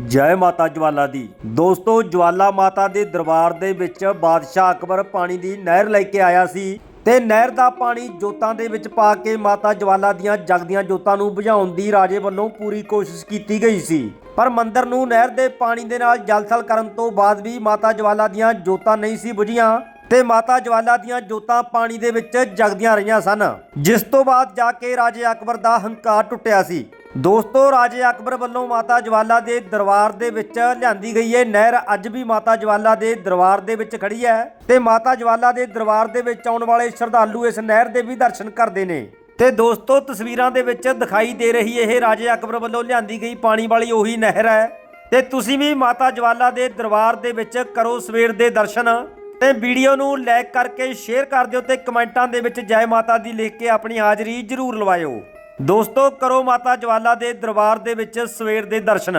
ਜੈ ਮਾਤਾ ਜਵਾਲਾ ਦੀ। ਦੋਸਤੋ, ਜਵਾਲਾ ਮਾਤਾ ਦੇ ਦਰਬਾਰ ਦੇ ਵਿੱਚ ਬਾਦਸ਼ਾਹ ਅਕਬਰ ਪਾਣੀ ਦੀ ਨਹਿਰ ਲੈ ਕੇ ਆਇਆ ਸੀ ਤੇ ਨਹਿਰ ਦਾ ਪਾਣੀ ਜੋਤਾਂ ਦੇ ਵਿੱਚ ਪਾ ਕੇ ਮਾਤਾ ਜਵਾਲਾ ਦੀਆਂ ਜਗਦੀਆਂ ਜੋਤਾਂ ਨੂੰ ਬੁਝਾਉਣ ਦੀ ਰਾਜੇ ਵੱਲੋਂ ਪੂਰੀ ਕੋਸ਼ਿਸ਼ ਕੀਤੀ ਗਈ ਸੀ। ਪਰ ਮੰਦਰ ਨੂੰ ਨਹਿਰ ਦੇ ਪਾਣੀ ਦੇ ਨਾਲ ਜਲਸਲ ਕਰਨ ਤੋਂ ਬਾਅਦ ਵੀ ਮਾਤਾ ਜਵਾਲਾ ਦੀਆਂ ਜੋਤਾਂ ਨਹੀਂ ਸੀ ਬੁਝੀਆਂ ਤੇ ਮਾਤਾ ਜਵਾਲਾ ਦੀਆਂ ਜੋਤਾਂ ਪਾਣੀ ਦੇ ਵਿੱਚ ਜਗਦੀਆਂ ਰਹੀਆਂ ਸਨ। ਜਿਸ ਤੋਂ ਬਾਅਦ ਜਾ ਕੇ ਰਾਜੇ ਅਕਬਰ ਦਾ ਹੰਕਾਰ ਟੁੱਟਿਆ ਸੀ। ਦੋਸਤੋ, ਰਾਜੇ ਅਕਬਰ ਵੱਲੋਂ ਮਾਤਾ ਜਵਾਲਾ ਦੇ ਦਰਬਾਰ ਦੇ ਵਿੱਚ ਲਿਆਂਦੀ ਗਈ ਹੈ ਨਹਿਰ। ਅੱਜ ਵੀ ਮਾਤਾ ਜਵਾਲਾ ਦੇ ਦਰਬਾਰ ਦੇ ਵਿੱਚ ਖੜੀ ਹੈ ਤੇ ਮਾਤਾ ਜਵਾਲਾ ਦੇ ਦਰਬਾਰ ਦੇ ਵਿੱਚ ਆਉਣ ਵਾਲੇ ਸ਼ਰਧਾਲੂ ਇਸ ਨਹਿਰ ਦੇ ਵੀ ਦਰਸ਼ਨ ਕਰਦੇ ਨੇ। ਤੇ ਦੋਸਤੋ, ਤਸਵੀਰਾਂ ਦੇ ਵਿੱਚ ਦਿਖਾਈ ਦੇ ਰਹੀ ਇਹ ਰਾਜੇ ਅਕਬਰ ਵੱਲੋਂ ਲਿਆਂਦੀ ਗਈ ਪਾਣੀ ਵਾਲੀ ਉਹੀ ਨਹਿਰ ਹੈ। ਤੇ ਤੁਸੀਂ ਵੀ ਮਾਤਾ ਜਵਾਲਾ ਦੇ ਦਰਬਾਰ ਦੇ ਵਿੱਚ ਕਰੋ ਸਵੇਰ ਦੇ ਦਰਸ਼ਨ ਤੇ ਵੀਡੀਓ ਨੂੰ ਲਾਈਕ ਕਰਕੇ ਸ਼ੇਅਰ ਕਰ ਦਿਓ ਤੇ ਕਮੈਂਟਾਂ ਦੇ ਵਿੱਚ ਜੈ ਮਾਤਾ ਦੀ ਲਿਖ ਕੇ ਆਪਣੀ ਹਾਜ਼ਰੀ ਜ਼ਰੂਰ ਲਵਾਇਓ। ਦੋਸਤੋ ਕਰੋ ਮਾਤਾ ਜਵਾਲਾ ਦੇ ਦਰਬਾਰ ਦੇ ਵਿੱਚ ਸਵੇਰ ਦੇ ਦਰਸ਼ਨ।